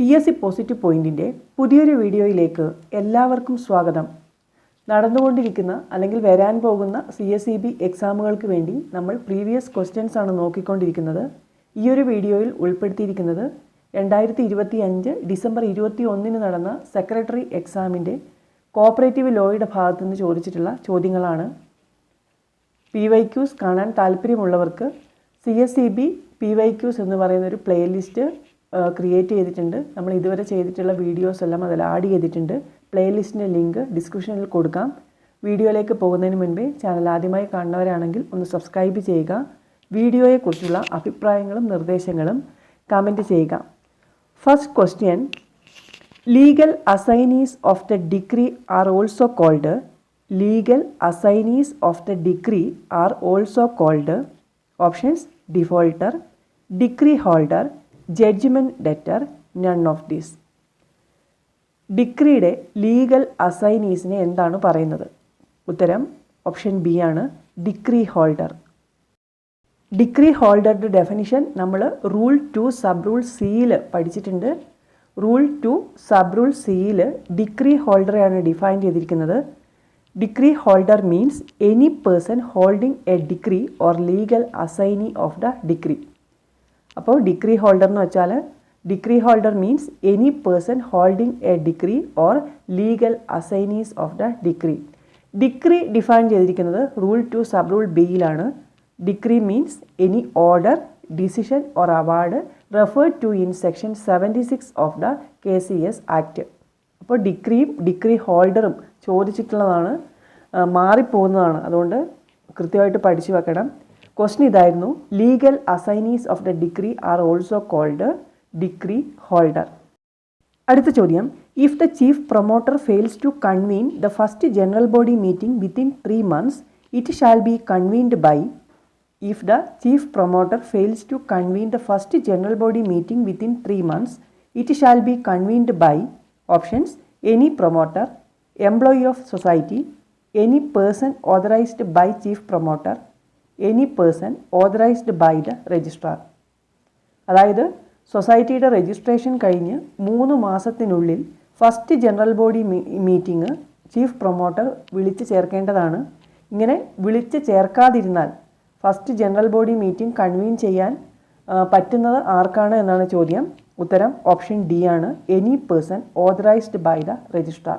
P S C positive പോയിന്റിന്റെ പുതിയൊരു വീഡിയോയിലേക്ക് എല്ലാവർക്കും സ്വാഗതം. നടന്നുകൊണ്ടിരിക്കുന്ന അല്ലെങ്കിൽ വരാൻ പോകുന്ന സി എസ് ഇ ബി എക്സാമുകൾക്ക് വേണ്ടി നമ്മൾ പ്രീവിയസ് ക്വസ്റ്റ്യൻസ് ആണ് നോക്കിക്കൊണ്ടിരിക്കുന്നത്. ഈ ഒരു വീഡിയോയിൽ ഉൾപ്പെടുത്തിയിരിക്കുന്നത് രണ്ടായിരത്തി ഇരുപത്തി അഞ്ച് ഡിസംബർ ഇരുപത്തി ഒന്നിന് നടന്ന സെക്രട്ടറി എക്സാമിന്റെ കോപ്പറേറ്റീവ് ലോയുടെ ഭാഗത്തു നിന്ന് ചോദിച്ചിട്ടുള്ള ചോദ്യങ്ങളാണ്. പി വൈ ക്യൂസ് കാണാൻ താല്പര്യമുള്ളവർക്ക് C S C B P Y Qs എന്ന് പറയുന്നൊരു പ്ലേലിസ്റ്റ് ക്രിയേറ്റ് ചെയ്തിട്ടുണ്ട്. നമ്മൾ ഇതുവരെ ചെയ്തിട്ടുള്ള വീഡിയോസ് എല്ലാം അതിൽ ആഡ് ചെയ്തിട്ടുണ്ട്. പ്ലേലിസ്റ്റിന്റെ ലിങ്ക് ഡിസ്ക്രിപ്ഷനിൽ കൊടുക്കാം. വീഡിയോയിലേക്ക് പോകുന്നതിന് മുൻപേ ചാനൽ ആദ്യമായി കാണുന്നവരാണെങ്കിൽ ഒന്ന് സബ്സ്ക്രൈബ് ചെയ്യുക. വീഡിയോയെക്കുറിച്ചുള്ള അഭിപ്രായങ്ങളും നിർദ്ദേശങ്ങളും കമന്റ് ചെയ്യുക. First question legal assignees of the degree are also called legal assignees of the degree are also called options defaulter degree holder judgment debtor none of these ഡിക്രിയുടെ legal അസൈനീസിനെ എന്താണ് പറയുന്നത്? ഉത്തരം ഓപ്ഷൻ ബി ആണ്. Decree holder decree ഹോൾഡറുടെ definition നമ്മൾ rule two sub rule സിയിൽ പഠിച്ചിട്ടുണ്ട്. Rule two sub rule സിയിൽ ഡിക്രി ഹോൾഡറെയാണ് ഡിഫൈൻ ചെയ്തിരിക്കുന്നത്. Degree holder means any person holding a degree or legal assignee of the degree അപ്പോൾ ഡിഗ്രി ഹോൾഡർ എന്ന് വെച്ചാൽ degree holder means any person holding a degree or legal assignees of the degree degree define ചെയ്തിരിക്കുന്നത് rule two sub rule ബിയിലാണ് degree means any order decision or award referred to in section seventy six of the K C S act അപ്പോൾ ഡിഗ്രിയും degree ഹോൾഡറും ചോദിച്ചിട്ടുള്ളതാണ് മാറിപ്പോകുന്നതാണ്. അതുകൊണ്ട് കൃത്യമായിട്ട് പഠിച്ചു വെക്കണം. Question ഇതായിരുന്നു. Legal assignees of the degree are also called degree holder അടുത്ത ചോദ്യം. If the chief promoter fails to convene the first general body meeting within three months it shall be convened by if the chief promoter fails to convene the first general body meeting within three months it shall be convened by options any promoter employee of society any person authorised by chief promoter any person authorised by the registrar അതായത് സൊസൈറ്റിയുടെ registration കഴിഞ്ഞ് മൂന്ന് മാസത്തിനുള്ളിൽ first general body meeting chief promoter വിളിച്ച് ചേർക്കേണ്ടതാണ്. ഇങ്ങനെ വിളിച്ച് ചേർക്കാതിരുന്നാൽ first general body meeting convene ചെയ്യാൻ പറ്റുന്നത് ആർക്കാണ് എന്നാണ് ചോദ്യം. ഉത്തരം ഓപ്ഷൻ ഡി ആണ്. Any person authorised by the registrar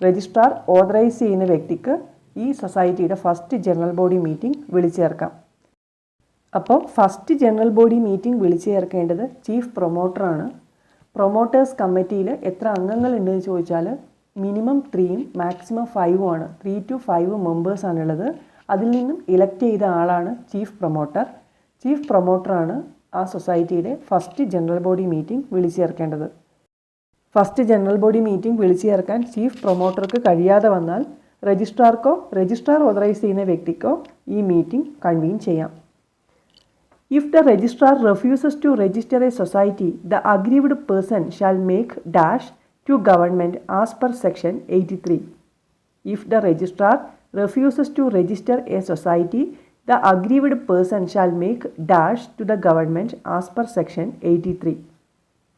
registrar authorise ചെയ്യുന്ന വ്യക്തിക്ക് ഈ സൊസൈറ്റിയുടെ ഫസ്റ്റ് ജനറൽ ബോഡി മീറ്റിംഗ് വിളിച്ചേർക്കാം. അപ്പോൾ ഫസ്റ്റ് ജനറൽ ബോഡി മീറ്റിംഗ് വിളിച്ചു ചേർക്കേണ്ടത് ചീഫ് പ്രൊമോട്ടറാണ് പ്രൊമോട്ടേഴ്സ് കമ്മിറ്റിയിൽ എത്ര അംഗങ്ങൾ ഉണ്ടെന്ന് ചോദിച്ചാൽ മിനിമം ത്രീയും മാക്സിമം ഫൈവും ആണ്. ത്രീ ടു ഫൈവ് മെമ്പേഴ്സാണുള്ളത് അതിൽ നിന്നും ഇലക്ട് ചെയ്ത ആളാണ് ചീഫ് പ്രൊമോട്ടർ ചീഫ് പ്രൊമോട്ടറാണ് ആ സൊസൈറ്റിയുടെ ഫസ്റ്റ് ജനറൽ ബോഡി മീറ്റിംഗ് വിളിച്ചു ചേർക്കേണ്ടത് ഫസ്റ്റ് ജനറൽ ബോഡി മീറ്റിംഗ് വിളിച്ചു ചേർക്കാൻ ചീഫ് പ്രൊമോട്ടർക്ക് കഴിയാതെ വന്നാൽ രജിസ്ട്രാർക്കോ രജിസ്ട്രാർ ഓതറൈസ് ചെയ്യുന്ന വ്യക്തിക്കോ ഈ മീറ്റിംഗ് കൺവീൻ ചെയ്യാം If the registrar refuses to register a society, the aggrieved person shall make dash to government as per section 83. If the registrar refuses to register a society, the aggrieved person shall make dash to the government as per section 83.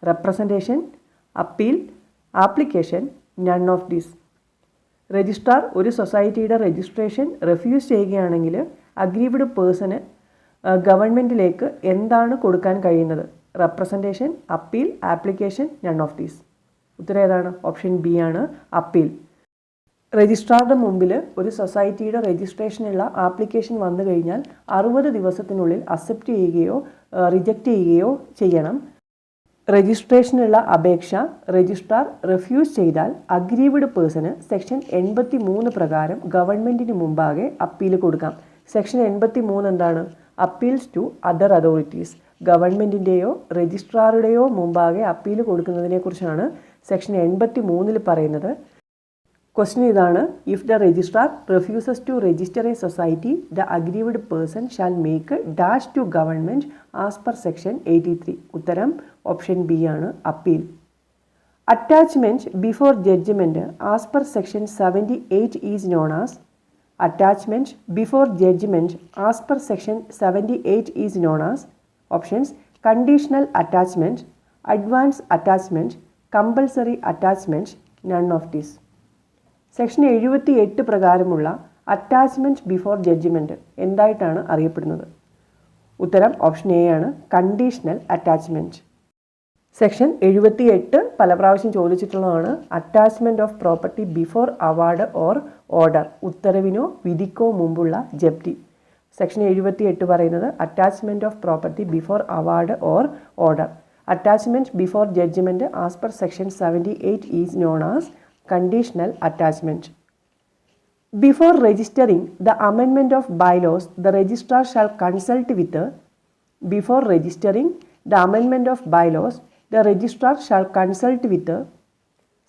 Representation, appeal, application, none of these. Registrar ഒരു സൊസൈറ്റിയുടെ registration refuse ചെയ്യുകയാണെങ്കിൽ aggrieved പേഴ്സണ് ഗവൺമെന്റിലേക്ക് എന്താണ് കൊടുക്കാൻ കഴിയുന്നത്? Representation appeal application none of these. ഉത്തരം ഏതാണ്? ഓപ്ഷൻ ബി ആണ് അപ്പീൽ. രജിസ്ട്രാറുടെ മുമ്പിൽ ഒരു സൊസൈറ്റിയുടെ രജിസ്ട്രേഷനുള്ള ആപ്ലിക്കേഷൻ വന്നു കഴിഞ്ഞാൽ അറുപത് ദിവസത്തിനുള്ളിൽ അക്സെപ്റ്റ് ചെയ്യുകയോ റിജക്റ്റ് ചെയ്യുകയോ ചെയ്യണം. രജിസ്ട്രേഷനുള്ള അപേക്ഷ രജിസ്ട്രാർ റെഫ്യൂസ് ചെയ്താൽ അഗ്രീവ്ഡ് പേഴ്സണ് സെക്ഷൻ എൺപത്തി മൂന്ന് പ്രകാരം ഗവൺമെന്റിന് മുമ്പാകെ അപ്പീൽ കൊടുക്കാം. സെക്ഷൻ എൺപത്തി മൂന്ന് എന്താണ്? Appeals to other authorities. ഗവൺമെന്റിന്റെയോ രജിസ്ട്രാറുടെയോ മുമ്പാകെ അപ്പീൽ കൊടുക്കുന്നതിനെക്കുറിച്ചാണ് സെക്ഷൻ എൺപത്തി മൂന്നിൽ പറയുന്നത്. ക്വസ്റ്റ്യൻ ഇതാണ്. If the registrar refuses to register a society the aggrieved person shall make dash to government as per section eighty three. ഉത്തരം ഓപ്ഷൻ ബി ആണ് appeal. Attachment before judgment as per section seventy eight is known as attachment before judgment as per section seventy eight is known as options conditional attachment advance attachment compulsory attachment none of these section എഴുപത്തി എട്ട് പ്രകാരമുള്ള attachment before judgment എന്തായിട്ടാണ് അറിയപ്പെടുന്നത്? ഉത്തരം option A ആണ് conditional attachment section എഴുപത്തി എട്ട് പല പ്രാവശ്യം ചോദിച്ചിട്ടുള്ളതാണ് attachment of property before award or order ഉത്തരവിനോ വിധിക്കോ മുമ്പുള്ള ജപ്തി. സെക്ഷൻ എഴുപത്തി എട്ട് പറയുന്നത് attachment of property before award or order attachment before judgment as per section seventy eight is known as conditional attachment before registering the അമെൻമെന്റ് of bylaws the registrar shall consult with before registering the അമെൻമെന്റ് of bylaws, the registrar shall consult with the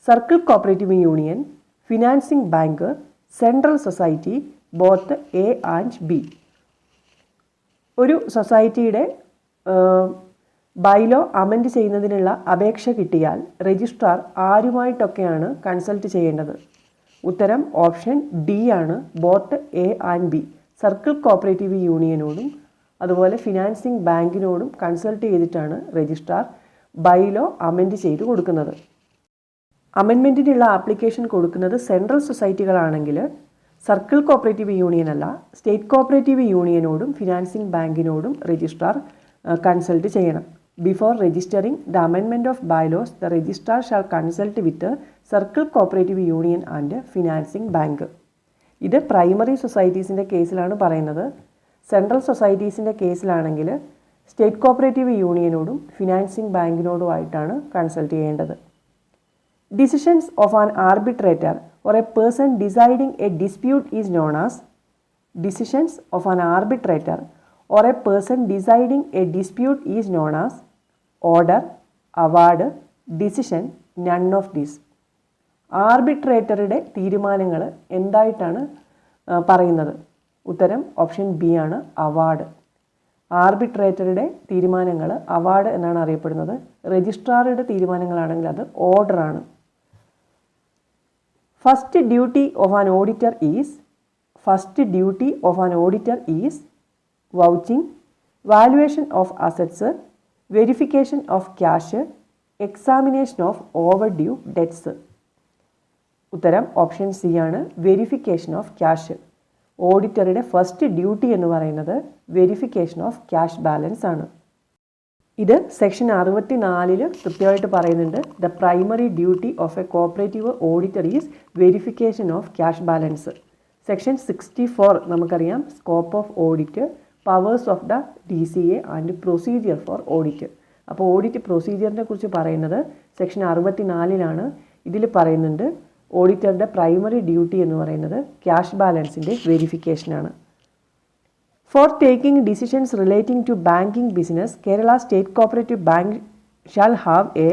Circle Cooperative Union, Financing Banker, Central Society, both A and B. ഒരു സൊസൈറ്റിയുടെ bylaw amend ചെയ്യുന്നതിനുള്ള അപേക്ഷ കിട്ടിയാൽ registrar ആരുമായിട്ടൊക്കെയാണ് consult ചെയ്യേണ്ടത് ഉത്തരം option D ആണ് both A and B circle cooperative യൂണിയനോടും അതുപോലെ financing ബാങ്കിനോടും കൺസൾട്ട് ചെയ്തിട്ടാണ് രജിസ്ട്രാർ ബൈലോ അമെൻഡ് ചെയ്ത് കൊടുക്കുന്നത്. അമെൻമെന്റിനുള്ള ആപ്ലിക്കേഷൻ കൊടുക്കുന്നത് സെൻട്രൽ സൊസൈറ്റികളാണെങ്കിൽ സർക്കിൾ കോപ്പറേറ്റീവ് യൂണിയൻ അല്ല സ്റ്റേറ്റ് കോപ്പറേറ്റീവ് യൂണിയനോടും ഫിനാൻസിങ് ബാങ്കിനോടും രജിസ്ട്രാർ കൺസൾട്ട് ചെയ്യണം. Before registering the അമെൻമെന്റ് of bylaws the registrar shall consult with circle cooperative union and financing bank ഇത് പ്രൈമറി സൊസൈറ്റീസിന്റെ കേസിലാണ് പറയുന്നത്. സെൻട്രൽ സൊസൈറ്റീസിന്റെ കേസിലാണെങ്കിൽ സ്റ്റേറ്റ് കോപ്പറേറ്റീവ് യൂണിയനോടും ഫിനാൻസിംഗ് ബാങ്കിനോടുമായിട്ടാണ് കൺസൾട്ട് ചെയ്യേണ്ടത്. Decisions of an arbitrator or a person deciding a dispute is known as decisions of an arbitrator or a person deciding a dispute is known as order award decision none of these ആർബിട്രേറ്ററുടെ തീരുമാനങ്ങൾ എന്തായിട്ടാണ് പറയുന്നത്? ഉത്തരം option B ആണ് award ആർബിട്രേറ്ററുടെ തീരുമാനങ്ങൾ award എന്നാണ് അറിയപ്പെടുന്നത്. രജിസ്ട്രാറുടെ തീരുമാനങ്ങളാണെങ്കിൽ അത് ഓർഡറാണ്. First duty of an auditor is first duty of an auditor is vouching valuation of assets verification of cash examination of overdue debts ഉത്തരം ഓപ്ഷൻ സി ആണ് വെരിഫിക്കേഷൻ ഓഫ് ക്യാഷ് ഓഡിറ്ററുടെ ഫസ്റ്റ് ഡ്യൂട്ടി എന്ന് പറയുന്നത് വെരിഫിക്കേഷൻ ഓഫ് ക്യാഷ് ബാലൻസ് ആണ്. ഇത് section അറുപത്തി നാലിൽ കൃത്യമായിട്ട് പറയുന്നുണ്ട്. The primary duty of a cooperative auditor is verification of cash balance section sixty four നമുക്കറിയാം. Scope of audit powers of the D C A and procedure for audit അപ്പോൾ audit പ്രൊസീജിയറിനെ കുറിച്ച് പറയുന്നത് സെക്ഷൻ അറുപത്തി നാലിലാണ് ഇതിൽ പറയുന്നുണ്ട് ഓഡിറ്ററുടെ പ്രൈമറി ഡ്യൂട്ടി എന്ന് പറയുന്നത് ക്യാഷ് ബാലൻസിന്റെ വെരിഫിക്കേഷനാണ് for taking decisions relating to banking business Kerala state cooperative bank shall have a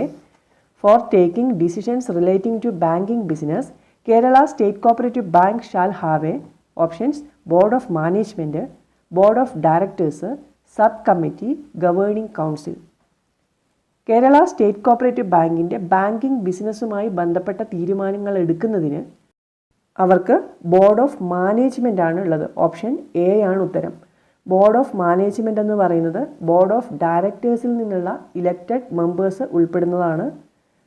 for taking decisions relating to banking business Kerala state cooperative bank shall have a options board of management board of directors sub committee governing council Kerala state cooperative ബാങ്കിന്റെ banking ബിസിനസ്സുമായി ബന്ധപ്പെട്ട തീരുമാനങ്ങൾ എടുക്കുന്നതിന് അവർക്ക് board of management ആണ് ഉള്ളത്. Option A ആണ് ഉത്തരം. ബോർഡ് ഓഫ് മാനേജ്മെന്റ് എന്ന് പറയുന്നത് ബോർഡ് ഓഫ് ഡയറക്ടേഴ്സിൽ നിന്നുള്ള ഇലക്റ്റഡ് മെമ്പേഴ്സ് ഉൾപ്പെടുന്നതാണ്.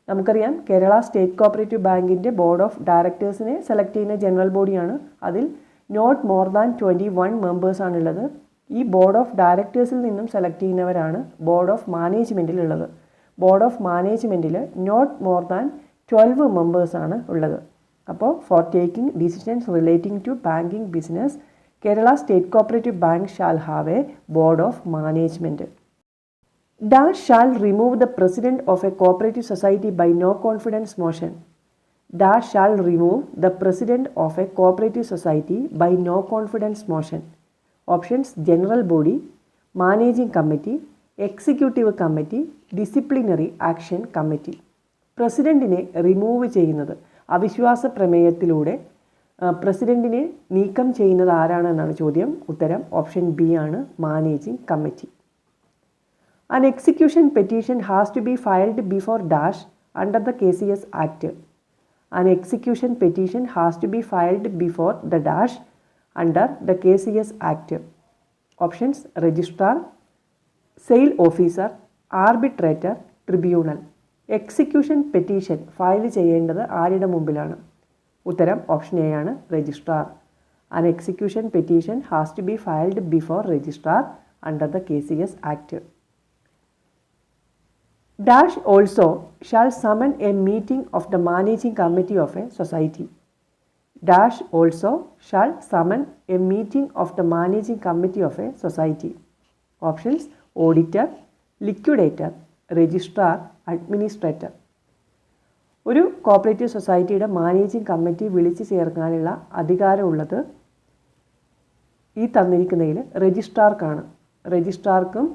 നമുക്കറിയാം കേരള സ്റ്റേറ്റ് കോപ്പറേറ്റീവ് ബാങ്കിന്റെ ബോർഡ് ഓഫ് ഡയറക്ടേഴ്സിനെ സെലക്ട് ചെയ്യുന്ന ജനറൽ ബോഡിയാണ്. അതിൽ not more than twenty one മെമ്പേഴ്സാണുള്ളത് ഈ ബോർഡ് ഓഫ് ഡയറക്ടേഴ്സിൽ നിന്നും സെലക്ട് ചെയ്യുന്നവരാണ് ബോർഡ് ഓഫ് മാനേജ്മെന്റിലുള്ളത് ബോർഡ് ഓഫ് മാനേജ്മെന്റിൽ നോട്ട് മോർ ദാൻ ട്വൽവ് മെമ്പേഴ്സാണ് ഉള്ളത്. അപ്പോൾ for taking decisions relating to banking business Kerala state cooperative bank shall have a board of management dash shall remove the president of a cooperative society by no confidence motion. Dash shall remove the president of a cooperative society by no confidence motion. Options general body managing committee executive committee disciplinary action committee. പ്രസിഡന്റിനെ remove ചെയ്യുന്നത് അവിശ്വാസ പ്രമേയത്തിലൂടെ പ്രസിഡന്റിനെ നീക്കം ചെയ്യുന്നത് ആരാണെന്നാണ് ചോദ്യം? ഉത്തരം ഓപ്ഷൻ ബി ആണ് managing committee. An execution petition has to be filed before dash under the K C S act an execution petition has to be filed before the dash under the K C S act options registrar Sale officer arbitrator tribunal. Execution petition file ചെയ്യേണ്ടത് ആരുടെ മുമ്പിലാണ്? ഉത്തരം option A ആണ് registrar. An execution petition has to be filed before registrar under the K C S act dash also shall summon a meeting of the managing committee of a society dash also shall summon a meeting of the managing committee of a society options auditor liquidator registrar administrator. ഒരു cooperative സൊസൈറ്റിയുടെ managing committee വിളിച്ചു ചേർക്കാനുള്ള അധികാരമുള്ളത് ഈ തന്നിരിക്കുന്നതിൽ രജിസ്ട്രാർക്കാണ്. രജിസ്ട്രാർക്കും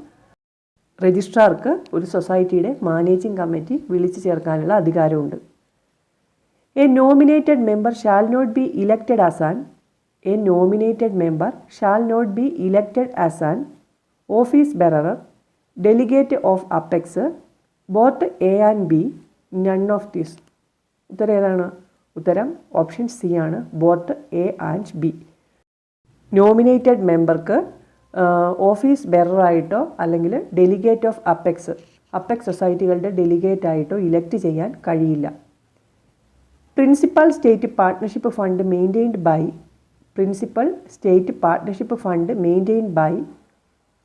രജിസ്ട്രാർക്ക് ഒരു സൊസൈറ്റിയുടെ managing committee വിളിച്ചു ചേർക്കാനുള്ള അധികാരമുണ്ട്. A nominated member shall not be elected as an a nominated member shall not be elected as an office bearer delegate of apex both A and B none of this. ഉത്തരം ഏതാണ്? ഉത്തരം option C ആണ് both A and B. Nominated മെമ്പർക്ക് office ബെററായിട്ടോ അല്ലെങ്കിൽ delegate of apex apex സൊസൈറ്റികളുടെ delegate ആയിട്ടോ elect ചെയ്യാൻ കഴിയില്ല. Principal state partnership fund maintained by principal state partnership fund maintained by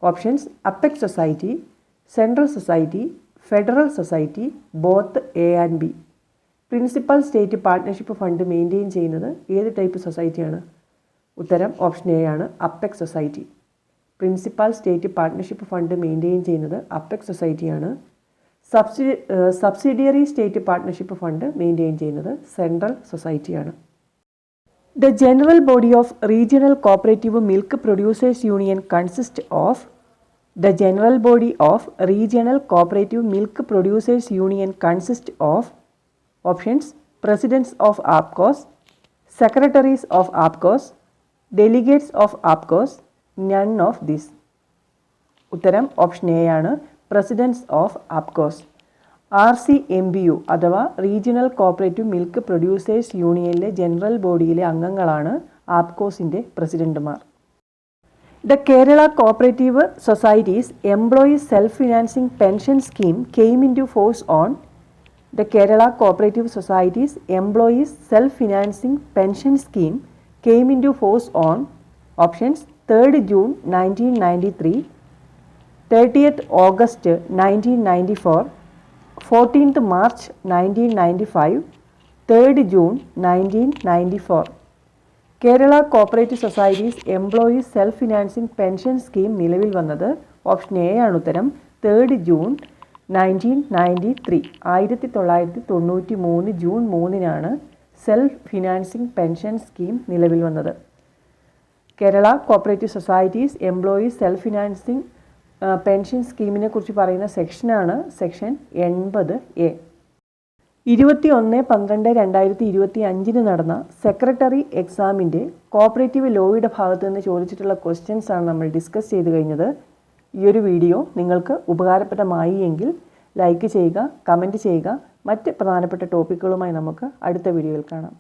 options apex society central society federal society both A and B principal state partnership fund maintain ചെയ്യുന്നത് ഏത് type സൊസൈറ്റിയാണ് ഉത്തരം option A ആണ് apex society principal state partnership fund maintain ചെയ്യുന്നത് apex സൊസൈറ്റിയാണ് subsidy subsidiary state partnership fund maintain ചെയ്യുന്നത് central സൊസൈറ്റിയാണ് the general body of regional cooperative milk producers union consist of the general body of regional cooperative milk producers union consist of options presidents of APCOS secretaries of APCOS delegates of APCOS none of this ഉത്തരം option A ആണ് presidents of ആപ്കോസ് R C M B U അഥവാ regional cooperative milk producers യൂണിയനിലെ general ബോഡിയിലെ അംഗങ്ങളാണ് ആപ്കോസിന്റെ പ്രസിഡന്റുമാർ. The Kerala cooperative societies employees self financing pension scheme came into force on the Kerala cooperative societies employees self financing pension scheme came into force on options third June nineteen ninety three thirtieth August nineteen ninety four fourteenth March nineteen ninety five third June nineteen ninety four Kerala cooperative societies employees self financing pension scheme നിലവിൽ വന്നത് option A ആണ് ഉത്തരം. Third June nineteen ninety three ആയിരത്തി തൊള്ളായിരത്തി തൊണ്ണൂറ്റി മൂന്ന് June മൂന്നിനാണ് self financing pension scheme നിലവിൽ വന്നത്. Kerala cooperative societies employees self financing pension സ്കീമിനെ കുറിച്ച് പറയുന്ന സെക്ഷനാണ് സെക്ഷൻ എൺപത് എ ഇരുപത്തി ഒന്ന് പന്ത്രണ്ട് രണ്ടായിരത്തി ഇരുപത്തി അഞ്ചിന് നടന്ന സെക്രട്ടറി എക്സാമിന്റെ കോപ്പറേറ്റീവ് ലോയുടെ ഭാഗത്ത് നിന്ന് ചോദിച്ചിട്ടുള്ള ക്വസ്റ്റ്യൻസ് ആണ് നമ്മൾ ഡിസ്കസ് ചെയ്ത് കഴിഞ്ഞത്. ഈ ഒരു വീഡിയോ നിങ്ങൾക്ക് ഉപകാരപ്രദമായി എങ്കിൽ ലൈക്ക് ചെയ്യുക കമന്റ് ചെയ്യുക മറ്റ് പ്രധാനപ്പെട്ട ടോപ്പിക്കുകളുമായി നമുക്ക് അടുത്ത വീഡിയോയിൽ കാണാം.